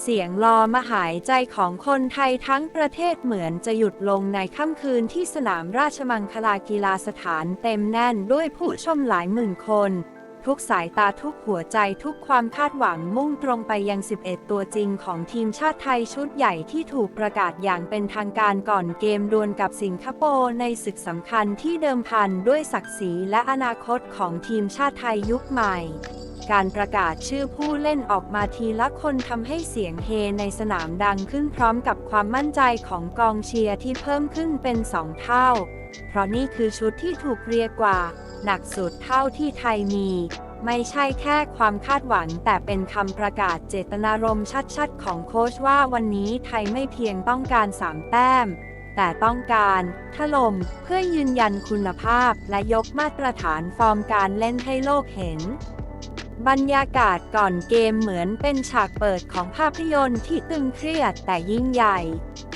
เสียงลอมหายใจของคนไทยทั้งประเทศเหมือนจะหยุดลงในค่ำคืนที่สนามราชมังคลากีฬาสถานเต็มแน่นด้วยผู้ชมหลายหมื่นคน ทุกสายตาทุกหัวใจทุกความคาดหวังมุ่งตรงไปยัง 11 ตัวจริงของทีมชาติไทยชุดใหญ่ที่ถูกประกาศอย่างเป็นทางการก่อนเกมดวลกับสิงคโปร์ในศึกสำคัญที่เดิมพันด้วยศักดิ์ศรีและอนาคตของทีมชาติไทยยุคใหม่การประกาศชื่อผู้เล่นออกมาทีละคนทำให้เสียงเฮในสนามดังขึ้นพร้อมกับความมั่นใจของกองเชียร์ที่เพิ่มขึ้นเป็นสองเท่า เพราะนี่คือชุดที่ถูกเรียกว่า หนักสุดเท่าที่ไทยมี ไม่ใช่แค่ความคาดหวัง แต่เป็นคำประกาศเจตนารมณ์ชัดๆ ของโค้ชว่าวันนี้ไทยไม่เพียงต้องการ3แต้ม แต่ต้องการถล่มเพื่อยืนยันคุณภาพและยกมาตรฐานฟอร์มการเล่นให้โลกเห็น บรรยากาศก่อนเกมเหมือนเป็นฉากเปิดของภาพยนตร์ที่ตึงเครียดแต่ยิ่งใหญ่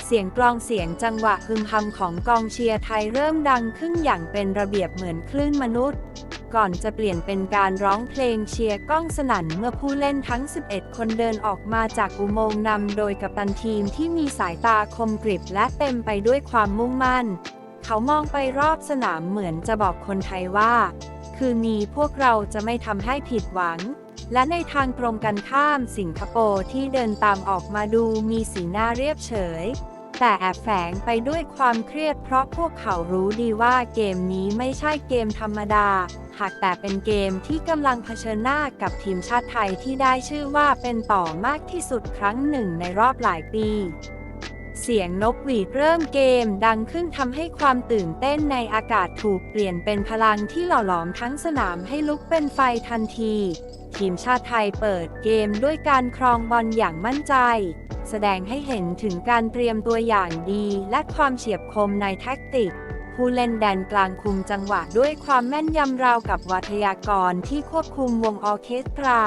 เสียงกลองเสียงจังหวะฮึมฮำของกองเชียร์ไทยเริ่มดังขึ้นอย่างเป็นระเบียบเหมือนคลื่นมนุษย์ ก่อนจะเปลี่ยนเป็นการร้องเพลงเชียร์ก้องสนั่นเมื่อผู้เล่นทั้ง 11 คนเดินออกมาจากอุโมงค์นำโดยกัปตันทีมที่มีสายตาคมกริบและเต็มไปด้วยความมุ่งมั่น เขามองไปรอบสนามเหมือนจะบอกคนไทยว่า คืนนี้พวกเราจะไม่ทำให้ผิดหวัง และในทางตรงกันข้ามสิงคโปร์ที่เดินตามออกมาดูมีสีหน้าเรียบเฉย แต่แอบแฝงไปด้วยความเครียดเพราะพวกเขารู้ดีว่าเกมนี้ไม่ใช่เกมธรรมดา หากแต่เป็นเกมที่กำลังเผชิญหน้ากับทีมชาติไทยที่ได้ชื่อว่าเป็นต่อมากที่สุดครั้งหนึ่งในรอบหลายปี เสียงนกหวีดเริ่มเกมดังขึ้นทำให้ความตื่นเต้นในอากาศถูกเปลี่ยนเป็นพลังที่หล่อหลอมทั้งสนามให้ลุกเป็นไฟทันที ทีมชาติไทยเปิดเกมด้วยการครองบอลอย่างมั่นใจ แสดงให้เห็นถึงการเตรียมตัวอย่างดีและความเฉียบคมในแท็กติก ผู้เล่นแดนกลางคุมจังหวะด้วยความแม่นยำราวกับวัทยากรที่ควบคุมวงออเคสตรา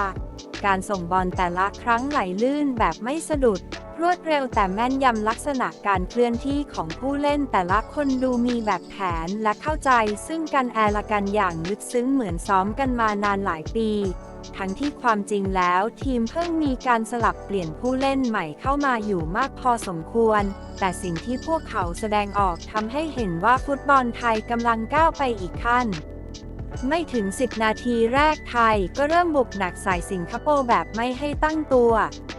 การส่งบอลแต่ละครั้งไหลลื่นแบบไม่สะดุด รวดเร็วแต่แม่นยำลักษณะการเคลื่อนที่ของผู้เล่นแต่ละคนดูมีแบบแผนและเข้าใจซึ่งกันแอละกันอย่างลึกซึ้งเหมือนซ้อมกันมานานหลายปี ทั้งที่ความจริงแล้วทีมเพิ่งมีการสลับเปลี่ยนผู้เล่นใหม่เข้ามาอยู่มากพอสมควร แต่สิ่งที่พวกเขาแสดงออกทำให้เห็นว่าฟุตบอลไทยกำลังก้าวไปอีกขั้น ไม่ถึง 10 นาทีแรกไทยก็เริ่มบุกหนักใส่สิงคโปร์แบบไม่ให้ตั้งตัว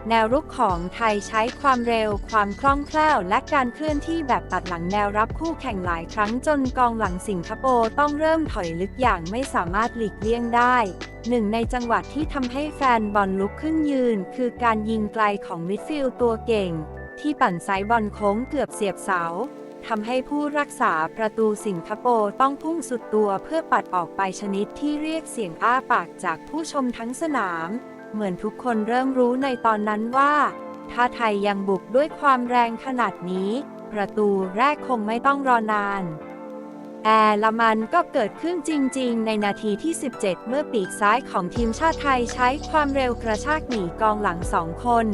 แนวรุกของไทยใช้ความเร็ว ความคล่องแคล่ว และการเคลื่อนที่แบบตัดหลังแนวรับคู่แข่งหลายครั้งจนกองหลังสิงคโปร์ต้องเริ่มถอยลึกอย่างไม่สามารถหลีกเลี่ยงได้หนึ่งในจังหวัดที่ทำให้แฟนบอลลุกขึ้นยืน คือการยิงไกลของมิดฟิลด์ตัวเก่ง ที่ปั่นไซส์บอลโค้งเกือบเสียบเสา ทำให้ผู้รักษาประตูสิงคโปร์ต้องพุ่งสุดตัวเพื่อปัดออกไปชนิดที่เรียกเสียงอ้าปากจากผู้ชมทั้งสนาม เหมือนทุกคนเริ่มรู้ในตอนนั้นว่า ถ้าไทยยังบุกด้วยความแรงขนาดนี้ ประตูแรกคงไม่ต้องรอนานแอร์ละมันก็เกิดขึ้นจริง ๆ ในนาทีที่ 17 เมื่อปีกซ้ายของทีมชาติไทยใช้ความเร็วกระชากหนีกองหลังสองคน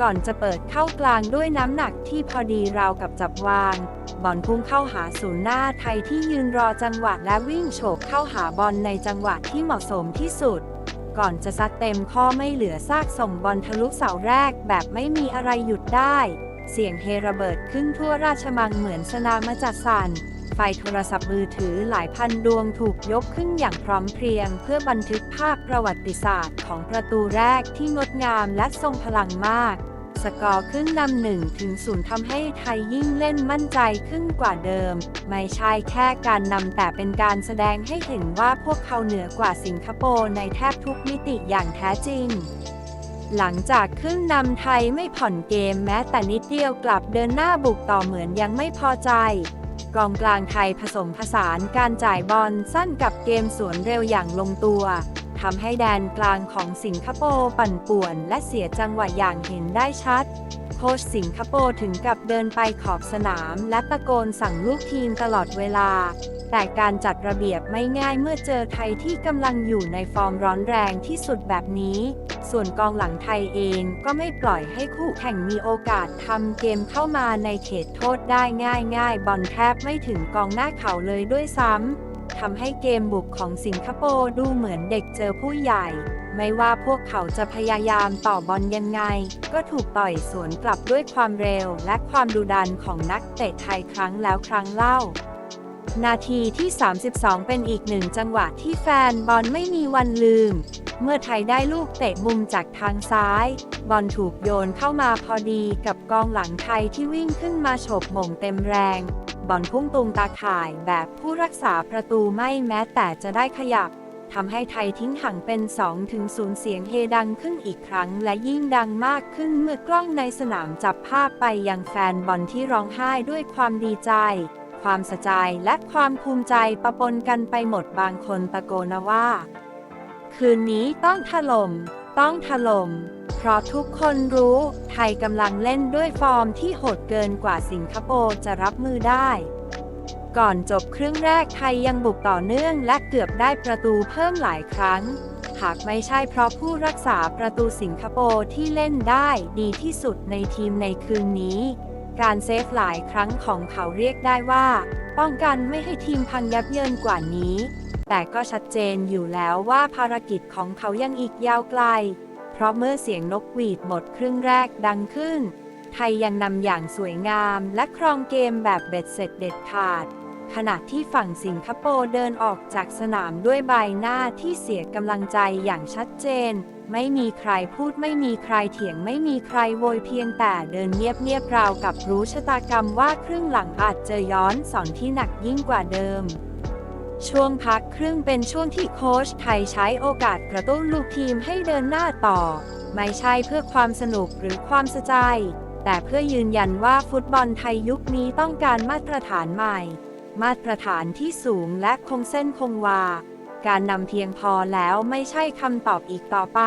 ก่อนจะเปิดเข้ากลางด้วยน้ำหนักที่พอดีราวกับจับวาง บอลพุ่งเข้าหาศูนย์หน้าไทยที่ยืนรอจังหวะและวิ่งโฉบเข้าหาบอลในจังหวะที่เหมาะสมที่สุด ก่อนจะซัดเต็มข้อไม่เหลือซากส่งบอลทะลุเสาแรกแบบไม่มีอะไรหยุดได้ เสียงเฮระเบิดขึ้นทั่วราชมังเหมือนสนามจัดสันไฟโทรศัพท์มือถือหลายพันดวงถูกยกขึ้นอย่างพร้อมเพรียง เพื่อบันทึกภาพประวัติศาสตร์ของประตูแรกที่งดงามและทรงพลังมาก สกอร์ขึ้นนำหนึ่งถึงศูนย์ทำให้ไทยยิ่งเล่นมั่นใจขึ้นกว่าเดิม ไม่ใช่แค่การนำแต่เป็นการแสดงให้เห็นว่าพวกเขาเหนือกว่าสิงคโปร์ในแทบทุกมิติอย่างแท้จริงหลังจากขึ้นนำไทยไม่ผ่อนเกมแม้แต่นิดเดียวกลับเดินหน้าบุกต่อเหมือนยังไม่พอใจ กองกลางไทยผสมผสานการจ่ายบอลสั้นกับเกมสวนเร็วอย่างลงตัว ทำให้แดนกลางของสิงคโปร์ปั่นป่วน และเสียจังหวะอย่างเห็นได้ชัด โค้ชสิงคโปร์ถึงกับเดินไปขอบสนาม และตะโกนสั่งลูกทีมตลอดเวลา แต่การจัดระเบียบไม่ง่ายเมื่อเจอไทยที่กำลังอยู่ในฟอร์มร้อนแรงที่สุดแบบนี้ ส่วนกองหลังไทยเองก็ไม่ปล่อยให้คู่แข่งมีโอกาสทำเกมเข้ามาในเขตโทษได้ง่ายๆ บอลแทบไม่ถึงกองหน้าเขาเลยด้วยซ้ำ ทำให้เกมบุกของสิงคโปร์ดูเหมือนเด็กเจอผู้ใหญ่ ไม่ว่าพวกเขาจะพยายามต่อบอลยังไง ก็ถูกต่อยสวนกลับด้วยความเร็วและความดุดันของนักเตะไทยครั้งแล้วครั้งเล่า นาทีที่ 32 เป็นอีกหนึ่งจังหวะที่แฟนบอลไม่มีวันลืม เมื่อไทยได้ลูกเตะมุมจากทางซ้าย บอลถูกโยนเข้ามาพอดีกับกองหลังไทยที่วิ่งขึ้นมาโฉบหม่งเต็มแรง บอลพุ่งตุงตาข่ายแบบผู้รักษาประตูไม่แม้แต่จะได้ขยับทำให้ไทยทิ้งห่างเป็น 2 ถึง0เสียงเฮดังขึ้นอีกครั้ง และยิ่งดังมากขึ้นเมื่อกล้องในสนามจับภาพไปยังแฟนบอลที่ร้องไห้ด้วยความดีใจ ความสะใจและความภูมิใจปะปนกันไปหมดบางคนตะโกนว่า คืนนี้ต้องถล่ม ต้องถล่ม เพราะทุกคนรู้ไทยกำลังเล่นด้วยฟอร์มที่โหดเกินกว่าสิงคโปร์จะรับมือได้ ก่อนจบครึ่งแรกไทยยังบุกต่อเนื่องและเกือบได้ประตูเพิ่มหลายครั้ง หากไม่ใช่เพราะผู้รักษาประตูสิงคโปร์ที่เล่นได้ดีที่สุดในทีมในคืนนี้ การเซฟหลายครั้งของเขาเรียกได้ว่า ป้องกันไม่ให้ทีมพังยับเยินกว่านี้ แต่ก็ชัดเจนอยู่แล้วว่าภารกิจของเขายังอีกยาวไกล เพราะเมื่อเสียงนกหวีดหมดครึ่งแรกดังขึ้น ไทยยังนำอย่างสวยงามและครองเกมแบบเบ็ดเสร็จเด็ดขาด ขณะที่ฝั่งสิงคโปร์เดินออกจากสนามด้วยใบหน้าที่เสียกำลังใจอย่างชัดเจน ไม่มีใครพูดไม่มีใครเถียงไม่มีใครโวยเพียงแต่เดินเงียบๆราวกับรู้ชะตากรรมว่าครึ่งหลังอาจจะย้อนสอนที่หนักยิ่งกว่าเดิม ช่วงพักครึ่งเป็นช่วงที่โค้ชไทยใช้โอกาสกระตุ้นลูกทีมให้เดินหน้าต่อ ไม่ใช่เพื่อความสนุกหรือความสะใจ แต่เพื่อยืนยันว่าฟุตบอลไทยยุคนี้ต้องการมาตรฐานใหม่ มาตรฐานที่สูงและคงเส้นคงวา การนำเพียงพอแล้วไม่ใช่คำตอบอีกต่อไป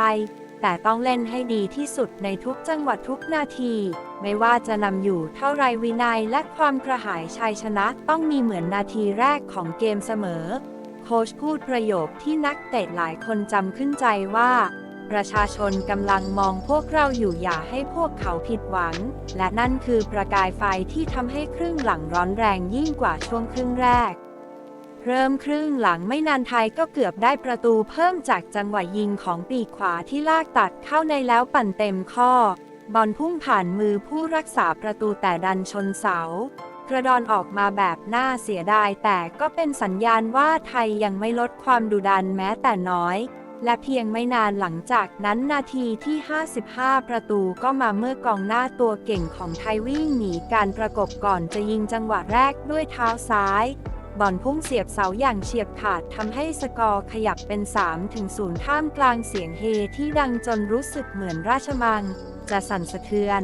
แต่ต้องเล่นให้ดีที่สุดในทุกจังหวัดทุกนาที ไม่ว่าจะนำอยู่เท่าไรวินัยและความกระหายชัยชนะต้องมีเหมือนนาทีแรกของเกมเสมอ โค้ชพูดประโยคที่นักเตะหลายคนจำขึ้นใจว่า ประชาชนกำลังมองพวกเราอยู่อย่าให้พวกเขาผิดหวัง และนั่นคือประกายไฟที่ทำให้ครึ่งหลังร้อนแรงยิ่งกว่าช่วงครึ่งแรก เริ่มครึ่งหลังไม่นานไทยก็เกือบได้ประตูเพิ่มจากจังหวะยิงของปีกขวาที่ลากตัดเข้าในแล้วปั่นเต็มข้อ บอลพุ่งผ่านมือผู้รักษาประตูแต่ดันชนเสา กระดอนออกมาแบบน่าเสียดายแต่ก็เป็นสัญญาณว่าไทยยังไม่ลดความดุดันแม้แต่น้อย และเพียงไม่นานหลังจากนั้นนาทีที่ 55 ประตูก็มาเมื่อกองหน้าตัวเก่งของไทยวิ่งหนีการประกบก่อนจะยิงจังหวะแรกด้วยเท้าซ้าย บอลพุ่งเสียบเสาอย่างเฉียบขาดทำให้สกอร์ขยับเป็น 3 ถึง0ท่ามกลางเสียงเฮที่ดังจนรู้สึกเหมือนราชมัง จะสั่นสะเทือน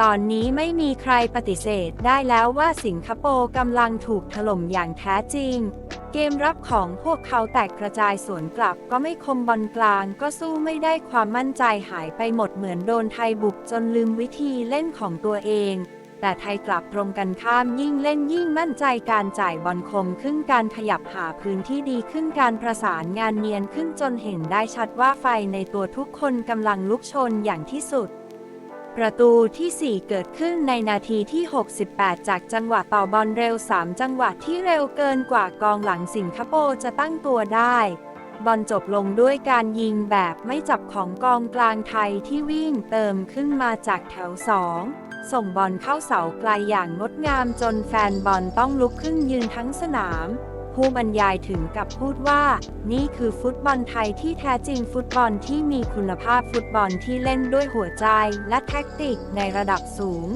ตอนนี้ไม่มีใครปฏิเสธได้แล้วว่าสิงคโปร์กำลังถูกถล่มอย่างแท้จริง เกมรับของพวกเขาแตกกระจายสวนกลับก็ไม่คมบอลกลางก็สู้ไม่ได้ความมั่นใจหายไปหมดเหมือนโดนไทยบุกจนลืมวิธีเล่นของตัวเอง แต่ไทยกลับตรงกันข้ามยิ่งเล่นยิ่งมั่นใจการจ่ายบอลคมขึ้นการขยับหาพื้นที่ดีขึ้นการประสานงานเนียนขึ้นจนเห็นได้ชัดว่าไฟในตัวทุกคนกำลังลุกชนอย่างที่สุดประตูที่ 4 เกิดขึ้นในนาทีที่ 68 จากจังหวะต่อบอลเร็ว 3 จังหวะที่เร็วเกินกว่ากองหลังสิงคโปร์จะตั้งตัวได้ บอลจบลงด้วยการยิงแบบไม่จับของกองกลางไทยที่วิ่งเติมขึ้นมาจากแถว 2 ส่งบอลเข้าเสาไกลอย่างงดงามจนแฟนบอลต้องลุกขึ้นยืนทั้งสนาม ผู้บรรยายถึงกับพูดว่า นี่คือฟุตบอลไทยที่แท้จริงฟุตบอลที่มีคุณภาพฟุตบอลที่เล่นด้วยหัวใจและแท็กติกในระดับสูง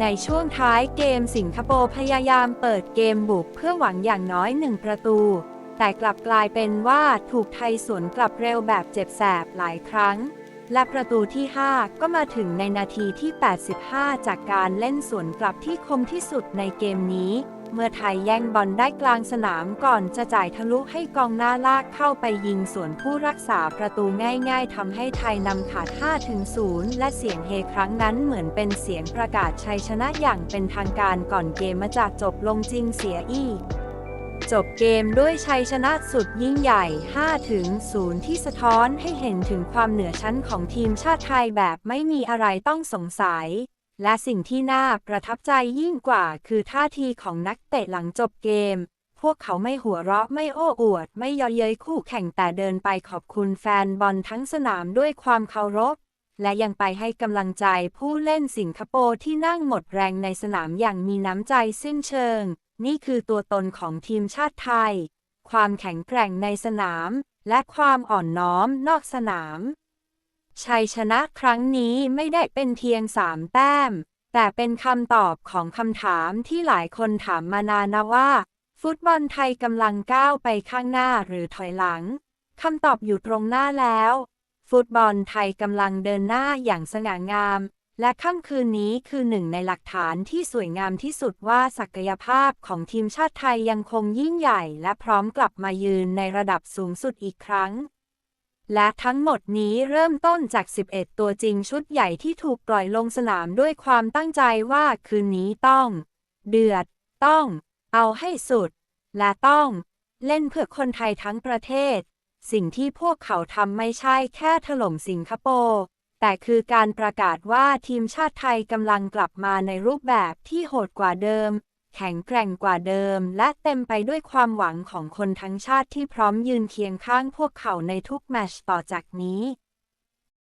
ในช่วงท้ายเกมสิงคโปร์พยายามเปิดเกมบุกเพื่อหวังอย่างน้อยหนึ่งประตู แต่กลับกลายเป็นว่าถูกไทยสวนกลับเร็วแบบเจ็บแสบหลายครั้ง และประตูที่ 5 ก็มาถึงในนาทีที่ 85 จากการเล่นสวนกลับที่คมที่สุดในเกมนี้ เมื่อไทยแย่งบอลได้กลางสนามก่อนจะจ่ายทะลุให้กองหน้าลากเข้าไปยิงสวนผู้รักษาประตูง่ายๆทำให้ไทยนำขาด 5-0 และเสียงเฮครั้งนั้นเหมือนเป็นเสียงประกาศชัยชนะอย่างเป็นทางการก่อนเกมมาจากจบลงจริงเสียอีก จบเกมด้วยชัยชนะสุดยิ่งใหญ่5-0ที่สะท้อนให้เห็นถึงความเหนือชั้นของทีมชาติไทยแบบไม่มีอะไรต้องสงสัย และสิ่งที่น่าประทับใจยิ่งกว่าคือท่าทีของนักเตะหลังจบเกม พวกเขาไม่หัวเราะไม่โอ้อวด ไม่เยอเย้ยคู่แข่งแต่เดินไปขอบคุณแฟนบอลทั้งสนามด้วยความเคารพ และยังไปให้กำลังใจผู้เล่นสิงคโปร์ที่นั่งหมดแรงในสนามอย่างมีน้ำใจสิ้นเชิง นี่คือตัวตนของทีมชาติไทย ความแข็งแกร่งในสนาม และความอ่อนน้อมนอกสนาม ชัยชนะครั้งนี้ไม่ได้เป็นเพียงสามแต้ม แต่เป็นคำตอบของคำถามที่หลายคนถามมานานนะว่า ฟุตบอลไทยกำลังก้าวไปข้างหน้าหรือถอยหลังคำตอบอยู่ตรงหน้าแล้ว ฟุตบอลไทยกำลังเดินหน้าอย่างสง่างาม และค่ำคืนนี้คือหนึ่งในหลักฐานที่สวยงามที่สุดว่าศักยภาพของทีมชาติไทยยังคงยิ่งใหญ่ และพร้อมกลับมายืนในระดับสูงสุดอีกครั้ง และทั้งหมดนี้เริ่มต้นจาก 11 ตัวจริงชุดใหญ่ที่ถูกปล่อยลงสนามด้วยความตั้งใจว่าคืนนี้ต้อง เดือด ต้อง เอาให้สุด และต้อง เล่นเพื่อคนไทยทั้งประเทศ สิ่งที่พวกเขาทำไม่ใช่แค่ถล่มสิงคโปร์ แต่คือการประกาศว่าทีมชาติไทยกำลังกลับมาในรูปแบบที่โหดกว่าเดิม แข็งแกร่งกว่าเดิม และเต็มไปด้วยความหวังของคนทั้งชาติที่พร้อมยืนเคียงข้างพวกเขาในทุกแมตช์ต่อจากนี้